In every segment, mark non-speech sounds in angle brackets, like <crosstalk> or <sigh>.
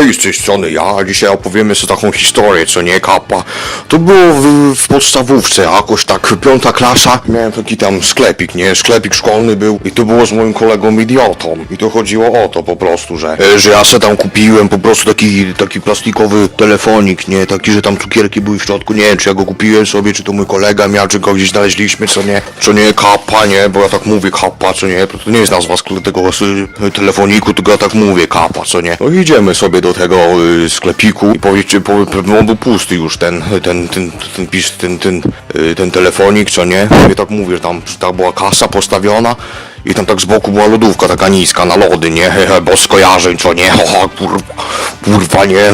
Hej, z tej strony ja, dzisiaj opowiemy sobie taką historię, co nie, kapa. To było w, w podstawówce, jakoś tak piąta klasa. Miałem taki tam sklepik, nie, sklepik szkolny był i to było z moim kolegą idiotą. I to chodziło o to po prostu, że, e, że ja se tam kupiłem po prostu taki, taki plastikowy telefonik, nie, taki, że tam cukierki były w środku, nie wiem, czy ja go kupiłem sobie, czy to mój kolega miał, czy go gdzieś znaleźliśmy, co nie, co nie, kapa, nie, bo ja tak mówię, kapa, co nie, to nie jest nazwa tego telefoniku, tylko ja tak mówię, kapa, co nie. No idziemy sobie do tego y, sklepiku i powiedzcie, po, on był pusty już ten, ten, ten, ten, pis- ten, ten, y, ten telefonik, co nie. I tak mówię, tam tak była kasa postawiona i tam tak z boku była lodówka taka niska na lody, nie, <laughs> bo skojarzeń, co nie, <laughs> kurwa, kurwa, nie.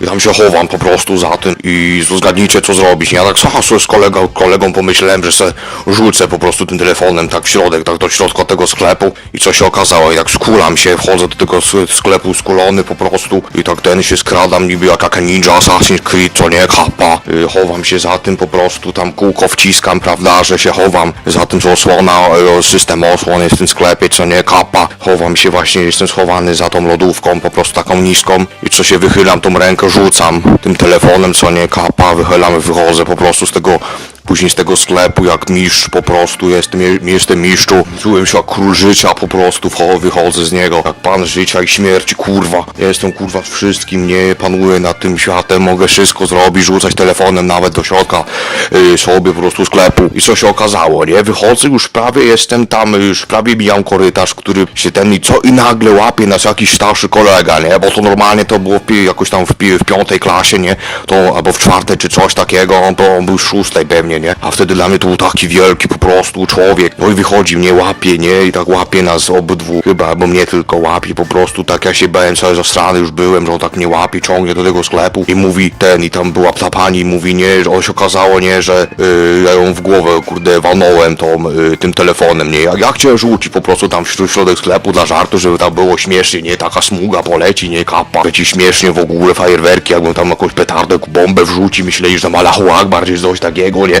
I tam się chowam po prostu za tym i zgadnijcie co zrobić? Ja tak sobie z kolegą, kolegą pomyślałem, że se rzucę po prostu tym telefonem tak w środek, tak do środka tego sklepu i co się okazało i tak skulam się, wchodzę do tego sklepu skulony po prostu i tak ten się skradam niby jak jaka ninja Assassin's Creed, co nie, kapa, y, chowam się za tym po prostu, tam kółko wciskam, prawda, że się chowam za tym, co osłona, y, system osłon jest w tym sklepie, co nie, kapa, chowam się właśnie, jestem schowany za tą lodówką, po prostu taką niską i co się wychylam tą rękę, rzucam tym telefonem, co nie, kapa, wychylam, wychodzę po prostu z tego Później z tego sklepu jak mistrz po prostu jestem, jestem mistrzu. Czułem się jak król życia po prostu, wychodzę z niego. Jak pan życia i śmierci, kurwa. Jestem kurwa wszystkim, nie panuję nad tym światem, mogę wszystko zrobić, rzucać telefonem nawet do środka yy, sobie po prostu sklepu. I co się okazało, nie? Wychodzę, już prawie jestem tam, już prawie mijam korytarz, który się ten i co i nagle łapie nas jakiś starszy kolega, nie? Bo to normalnie to było w, jakoś tam w, w piątej klasie, nie? To albo w czwartej czy coś takiego, on to on był w szóstej pewnie, nie? A wtedy dla mnie to był taki wielki po prostu człowiek. No i wychodzi mnie, łapie, nie? I tak łapie nas obydwu, chyba, albo mnie tylko łapie po prostu, tak ja się bałem, cały zastrany już byłem, że on tak mnie łapie, ciągnie do tego sklepu i mówi ten, i tam była ta pani, mówi, nie, że on się okazało, nie, że y, ja ją w głowę, kurde, walnąłem tą, y, tym telefonem, nie? Ja, ja chciałem rzucić po prostu tam w środ- środek sklepu dla żartu, żeby tam było śmiesznie, nie? Taka smuga poleci, nie? Kapa, leci śmiesznie w ogóle, fajerwerki, jakbym tam jakąś petardę, bombę wrzuci, myśleli, że tam Allahu Akbar, czy coś takiego, nie?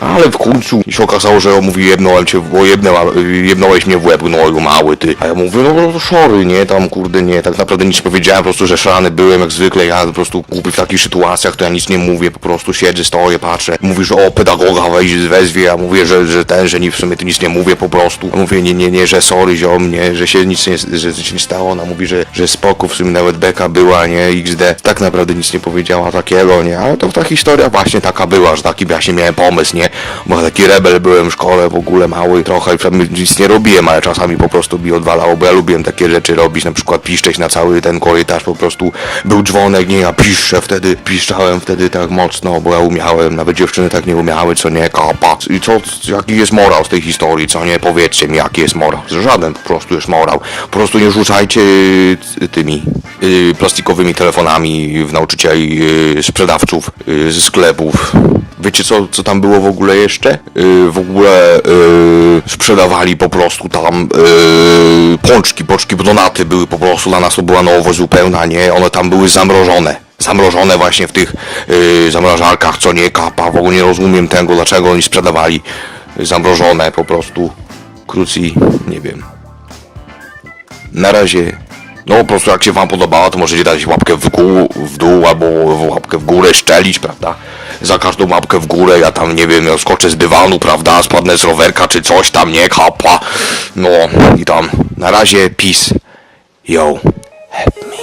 Ale w końcu się okazało, że on mówi, jednąłem cię, w- jednęła, jednąłeś mnie w łeb, gnoju mały, ty. A ja mówię, no to sorry, nie? Tam, kurde, nie, tak naprawdę nic nie powiedziałem, po prostu, że szalany byłem, jak zwykle, ja po prostu głupi w takich sytuacjach, to ja nic nie mówię, po prostu siedzę, stoję, patrzę. Mówi, że o, pedagoga weź, wezwie, ja mówię, że, że ten, że nie, w sumie to nic nie mówię po prostu. Ja mówię, nie, nie, nie, że sorry, ziom, nie, że się nic nie, że się nie stało, ona mówi, że, że spoko, w sumie nawet beka była, nie, XD. Tak naprawdę nic nie powiedziała takiego, nie, ale to ta historia właśnie taka była, że taki właśnie miałem pomysł, nie, bo taki rebel byłem w szkole, w ogóle mały, trochę tam nic nie robiłem, ale czasami po prostu mi odwalało, bo ja lubiłem takie rzeczy robić, na przykład piszczeć na cały ten korytarz, po prostu był dzwonek, nie, ja piszczę wtedy, piszczałem wtedy tak mocno, bo ja umiałem, nawet dziewczyny tak nie umiały, co nie, kapa. I co, jaki jest morał z tej historii, co nie, powiedzcie mi, jaki jest morał. Żaden po prostu jest morał. Po prostu nie rzucajcie y, tymi y, plastikowymi telefonami w nauczycieli, y, sprzedawców ze sklepów. Wiecie co, co tam było w ogóle jeszcze? Yy, w ogóle yy, sprzedawali po prostu tam yy, pączki, pączki, donaty były po prostu dla nas to była nowość zupełna, nie? One tam były zamrożone. Zamrożone właśnie w tych yy, zamrażarkach, co nie kapa. W ogóle nie rozumiem tego, dlaczego oni sprzedawali zamrożone po prostu. Krócej, nie wiem. Na razie. No po prostu jak się wam podobało, to możecie dać łapkę w, gół, w dół albo łapkę w górę, szczelić, prawda? Za każdą łapkę w górę ja tam, nie wiem, ja skoczę z dywanu, prawda? Spadnę z rowerka czy coś tam, nie? Kapa. No i tam. Na razie, peace. Yo. Help me.